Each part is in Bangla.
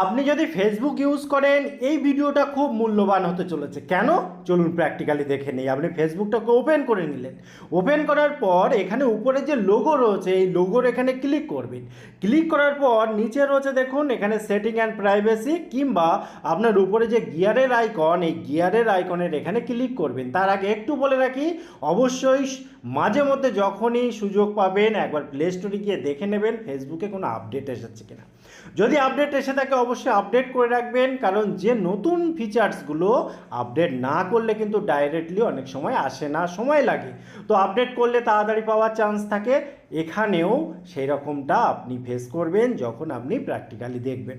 আপনি যদি ফেসবুক ইউজ করেন, এই ভিডিওটা খুব মূল্যবান হতে চলেছে। কেন? চলুন প্র্যাকটিক্যালি দেখে নিই। আপনি ফেসবুকটাকে ওপেন করে নিলেন। ওপেন করার পর এখানে উপরে যে লোগো রয়েছে, এই লোগোর এখানে ক্লিক করবেন। ক্লিক করার পর নিচে রয়েছে দেখুন, এখানে সেটিং অ্যান্ড প্রাইভেসি কিংবা আপনার উপরে যে গিয়ারের আইকন এই গিয়ারের আইকনের এখানে ক্লিক করবেন। তার আগে একটু বলে রাখি, অবশ্যই মাঝে মধ্যে যখনই সুযোগ পাবেন, একবার প্লে স্টোরে গিয়ে দেখে নেবেন ফেসবুকে কোনো আপডেট এসেছে কিনা। যদি আপডেট এসে থাকে অবশ্যই আপডেট করে রাখবেন, কারণ যে নতুন ফিচার্সগুলো আপডেট না করলে কিন্তু ডাইরেক্টলি অনেক সময় আসে না, সময় লাগে। তো আপডেট করলে তাড়াতাড়ি পাওয়ার চান্স থাকে, এখানেও সেই রকমটা আপনি ফেস করবেন যখন আপনি প্র্যাকটিক্যালি দেখবেন।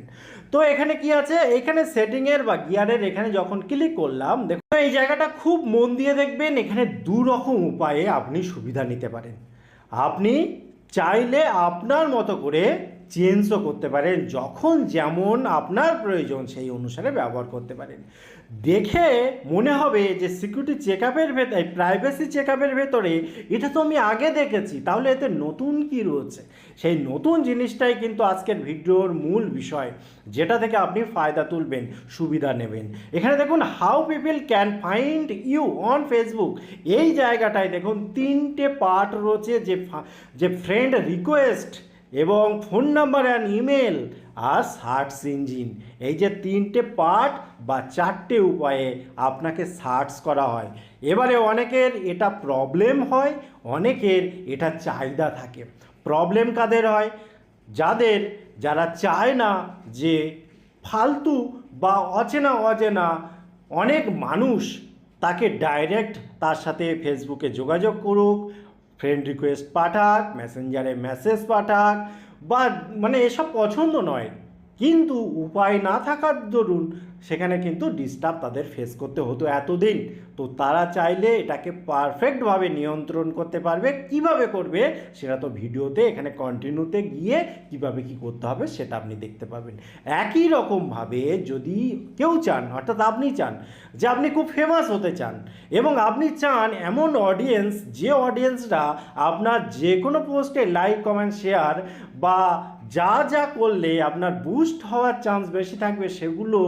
তো এখানে কি আছে? এখানে সেটিংয়ের বা গিয়ারের এখানে যখন ক্লিক করলাম, দেখুন এই জায়গাটা খুব মন দিয়ে দেখবেন, এখানে দু রকম উপায়ে আপনি সুবিধা নিতে পারেন। আপনি চাইলে আপনার মতো করে চেঞ্জও করতে পারেন, যখন যেমন আপনার প্রয়োজন সেই অনুসারে ব্যবহার করতে পারেন। দেখে মনে হবে যে সিকিউরিটি চেক আপের ভেতরে প্রাইভেসি চেক আপের ভেতরে এটা তো আমি আগে দেখেছি, তাহলে এতে নতুন কি রয়েছে? সেই নতুন জিনিসটাই কিন্তু আজকের ভিডিওর মূল বিষয়, যেটা থেকে আপনি ফায়দা তুলবেন, সুবিধা নেবেন। এখানে দেখুন how people can find you on Facebook এই জায়গাটায় দেখুন, তিনটে পার্ট রয়েছে যে যে ফ্রেন্ড রিকোয়েস্ট এবং ফোন নাম্বার অ্যান্ড ইমেল আর সার্চ ইঞ্জিন এই যে তিনটে পার্ট বা চারটে উপায়ে আপনাকে সার্চ করা হয়। এবারে অনেকের এটা প্রবলেম হয়, অনেকের এটা চাহিদা থাকে। প্রবলেম কাদের হয়? যাদের যারা চায় না যে ফালতু বা অচেনা অচেনা অনেক মানুষ তাকে ডাইরেক্ট তার সাথে ফেসবুকে যোগাযোগ করুক ফ্রেন্ড রিকোয়েস্ট পাঠাক মেসেঞ্জারে মেসেজ পাঠাক বা মানে এসব পছন্দ নয়। কিন্তু উপায় না থাকার দরুন সেখানে কিন্তু ডিস্টার্ব তাদের ফেস করতে হতো এতদিন। তো তারা চাইলে এটাকে পারফেক্টভাবে নিয়ন্ত্রণ করতে পারবে। কীভাবে করবে সেটা তো ভিডিওতে এখানে কন্টিনিউতে গিয়ে কীভাবে কি করতে হবে সেটা আপনি দেখতে পাবেন। একই রকমভাবে যদি কেউ চান, অর্থাৎ আপনি চান যে আপনি খুব ফেমাস হতে চান এবং আপনি চান এমন অডিয়েন্স যে অডিয়েন্সরা আপনার যে কোনো পোস্টে লাইক কমেন্ট শেয়ার বা যা যা করলে আপনার বুস্ট হওয়ার চান্স বেশি থাকবে, সেগুলো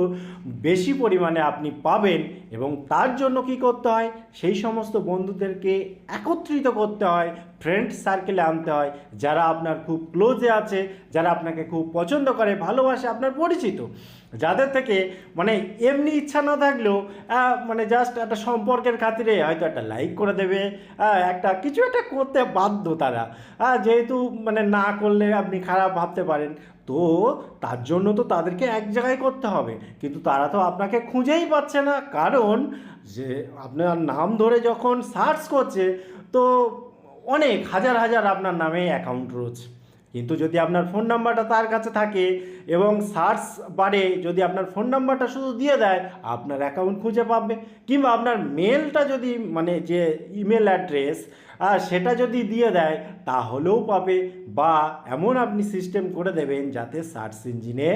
বেশি পরিমাণে আপনি পাবেন এবং তার জন্য কি করতে হয়? সেই সমস্ত বন্ধুদেরকে একত্রিত করতে হয় ফ্রেন্ড সার্কেলে আনতে হয়, যারা আপনার খুব ক্লোজে আছে, যারা আপনাকে খুব পছন্দ করে, ভালোবাসে, আপনার পরিচিত। যাদের থেকে মানে এমনি ইচ্ছা না থাকলেও মানে জাস্ট একটা সম্পর্কের খাতিরে হয়তো একটা লাইক করে দেবে একটা কিছু একটা করতে বাধ্য তারা। যেহেতু মানে না করলে আপনি খারাপ ভাবতে পারেন, তো তার জন্য তো তাদেরকে এক জায়গায় করতে হবে। কিন্তু তারা তো আপনাকে খুঁজেই পাচ্ছে না। কারণ যে আপনার নাম ধরে যখন সার্চ করছে, তো অনেক, হাজার হাজার আপনার নামে অ্যাকাউন্ট রয়েছে। কিন্তু যদি আপনার ফোন নাম্বারটা তার কাছে থাকে এবং সার্চ বারে যদি আপনার ফোন নাম্বারটা শুধু দিয়ে দেয়, আপনার অ্যাকাউন্ট খুঁজে পাবে। কিংবা আপনার মেলটা যদি মানে যে ইমেল অ্যাড্রেস সেটা যদি দিয়ে দেয়, তাহলেও পাবে বা এমন আপনি সিস্টেম করে দেবেন যাতে সার্চ ইঞ্জিনে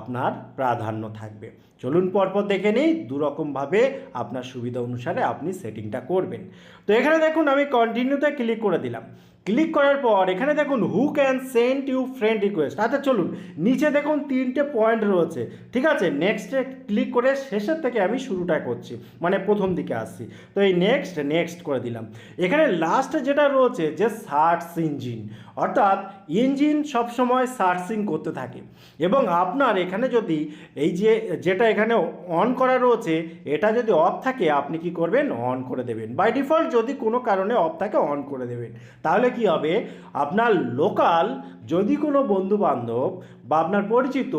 আপনার প্রাধান্য থাকবে। চলুন পরপর দেখে নিই, দুরকমভাবে আপনার সুবিধা অনুসারে আপনি সেটিংটা করবেন। তো এখানে দেখুন, আমি কন্টিনিউতে ক্লিক করে দিলাম। ক্লিক করার পর এখানে দেখুন who can send you friend request আচ্ছা চলুন, নিচে দেখুন তিনটে পয়েন্ট রয়েছে। ঠিক আছে নেক্সটে ক্লিক করে শেষের থেকে আমি শুরুটা করছি মানে প্রথম দিকে আসছি। তো এই নেক্সট নেক্সট করে দিলাম। এখানে লাস্টে যেটা রয়েছে, যে সার্চ ইঞ্জিন অর্থাৎ ইঞ্জিন সবসময় সার্চিং করতে থাকে। এবং আপনার এখানে যদি এই যে, যেটা এখানে অন করা রয়েছে, এটা যদি অফ থাকে, আপনি কি করবেন? অন করে দেবেন। বাই ডিফল্ট যদি কোনো কারণে অফ থাকে অন করে দেবেন। তাহলে কি হবে? আপনার লোকাল যদি কোনো বন্ধু বান্ধব বা আপনার পরিচিত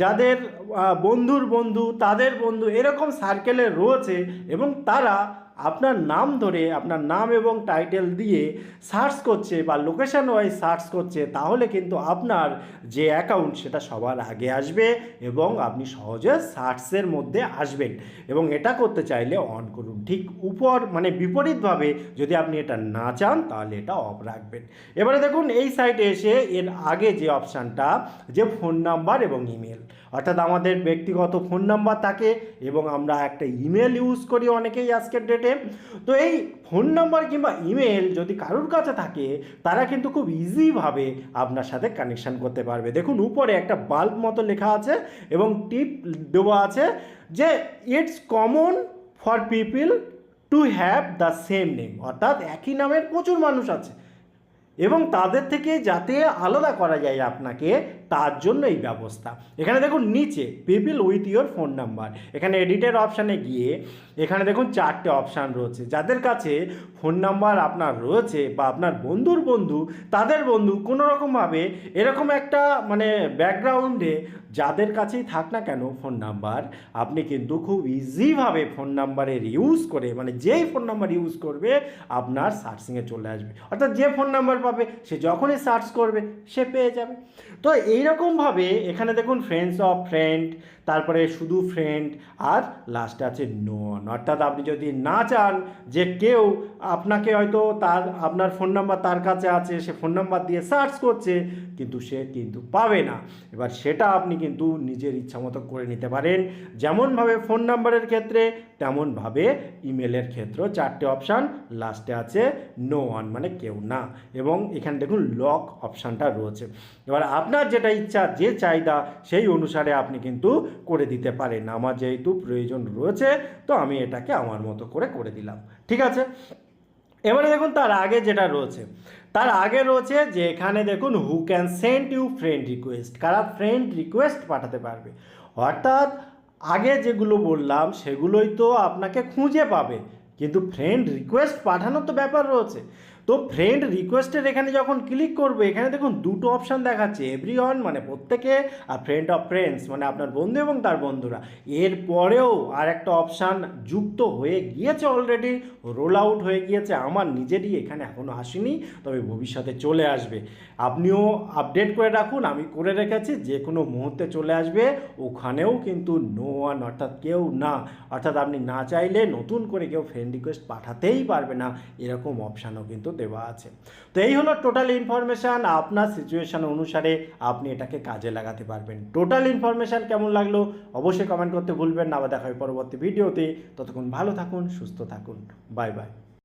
যাদের বন্ধুর বন্ধু, তাদের বন্ধু এরকম সার্কেলে রয়েছে এবং তারা আপনার নাম ধরে, আপনার নাম এবং টাইটেল দিয়ে সার্চ করছে বা লোকেশন ওয়াইজ সার্চ করছে, তাহলে কিন্তু আপনার যে অ্যাকাউন্ট সেটা সবার আগে আসবে এবং আপনি সহজে সার্চের মধ্যে আসবেন। এবং এটা করতে চাইলে অন করুন। ঠিক উপর মানে বিপরীতভাবে যদি আপনি এটা না চান, তাহলে এটা অফ রাখবেন। এবারে দেখুন, এই সাইটে এসে এর আগে যে অপশানটা যে ফোন নাম্বার এবং ইমেল অর্থাৎ আমাদের ব্যক্তিগত ফোন নাম্বার থাকে এবং আমরা একটা ইমেল ইউজ করি অনেকেই আজকের ডেটে তো এই ফোন নাম্বার কিংবা ইমেল যদি কারোর কাছে থাকে, তারা কিন্তু খুব ইজিভাবে আপনার সাথে কানেকশান করতে পারবে। দেখুন, উপরে একটা বাল্ব মতো লেখা আছে এবং টিপ দেওয়া আছে যে it's common for people to have the same name অর্থাৎ একই নামের প্রচুর মানুষ আছে। এবং তাদের থেকে যাতে আলাদা করা যায় আপনাকে তার জন্য এই ব্যবস্থা। এখানে দেখুন নিচে people with your phone number এখানে এডিটের অপশানে গিয়ে এখানে দেখুন চারটে অপশান রয়েছে। যাদের কাছে ফোন নাম্বার আপনার রয়েছে বা আপনার বন্ধুর বন্ধু, তাদের বন্ধু কোনো রকমভাবে এরকম একটা মানে ব্যাকগ্রাউন্ডে যাদের কাছেই থাক না কেন ফোন নাম্বার আপনি কিন্তু খুব ইজিভাবে ফোন নাম্বারের ইউজ করে মানে যেই ফোন নাম্বার ইউজ করবে, আপনার সার্চিংয়ে চলে আসবে। অর্থাৎ যে ফোন নাম্বার পাবে, সে যখনই সার্চ করবে, সে পেয়ে যাবে। তো এইরকমভাবে এখানে দেখুন ফ্রেন্ডস অফ ফ্রেন্ড তারপরে শুধু ফ্রেন্ড আর লাস্টে আছে নন অর্থাৎ আপনি যদি না চান যে কেউ আপনাকে হয়তো তার, আপনার ফোন নাম্বার তার কাছে আছে, সে ফোন নাম্বার দিয়ে সার্চ করছে কিন্তু সে কিন্তু পাবে না। এবার সেটা আপনি কিন্তু নিজের ইচ্ছা মতো করে নিতে পারেন। যেমনভাবে ফোন নাম্বারের ক্ষেত্রে, তেমনভাবে ইমেলের ক্ষেত্রেও চারটে অপশান লাস্টে আছে নো ওয়ান মানে কেউ না। এবং এখানে দেখুন লক অপশানটা রয়েছে। এবার আপনার যেটা ইচ্ছা, যে চাহিদা, সেই অনুসারে আপনি কিন্তু করে দিতে পারেন। আমার যেহেতু প্রয়োজন রয়েছে, তো আমি এটাকে আমার মতো করে করে দিলাম। ঠিক আছে? এবারে দেখুন তার আগে যেটা রয়েছে তার আগে রয়েছে যে এখানে দেখুন who can send you friend request কারা ফ্রেন্ড রিকোয়েস্ট পাঠাতে পারবে? অর্থাৎ, আগে যেগুলো বললাম, সেগুলোই তো আপনাকে খুঁজে পাবে। কিন্তু ফ্রেন্ড রিকোয়েস্ট পাঠানোর তো ব্যাপার রয়েছে। তো ফ্রেন্ড রিকোয়েস্টের এখানে যখন ক্লিক করবে, এখানে দেখুন দুটো অপশান দেখাচ্ছে এভরি ওয়ান মানে প্রত্যেকে আর ফ্রেন্ড অফ ফ্রেন্ডস মানে আপনার বন্ধু এবং তার বন্ধুরা। এর পরেও আর একটা অপশান যুক্ত হয়ে গিয়েছে অলরেডি রোল আউট হয়ে গিয়েছে, আমার নিজেরই এখানে এখনও আসেনি, তবে ভবিষ্যতে চলে আসবে। আপনিও আপডেট করে রাখুন, আমি করে রেখেছি, যে কোনো মুহূর্তে চলে আসবে, ওখানেও কিন্তু নো ওয়ান অর্থাৎ কেউ না। অর্থাৎ আপনি না চাইলে নতুন করে কেউ ফ্রেন্ড রিকোয়েস্ট পাঠাতেই পারবে না, এরকম অপশানও কিন্তু দেওয়া আছে। তো এই হলো টোটাল ইনফরমেশান আপনার সিচুয়েশান অনুসারে আপনি এটাকে কাজে লাগাতে পারবেন। টোটাল ইনফরমেশান কেমন লাগল অবশ্যই কমেন্ট করতে ভুলবেন না। আবার দেখা পরবর্তী ভিডিওতে। ততক্ষণ ভালো থাকুন, সুস্থ থাকুন। Bye bye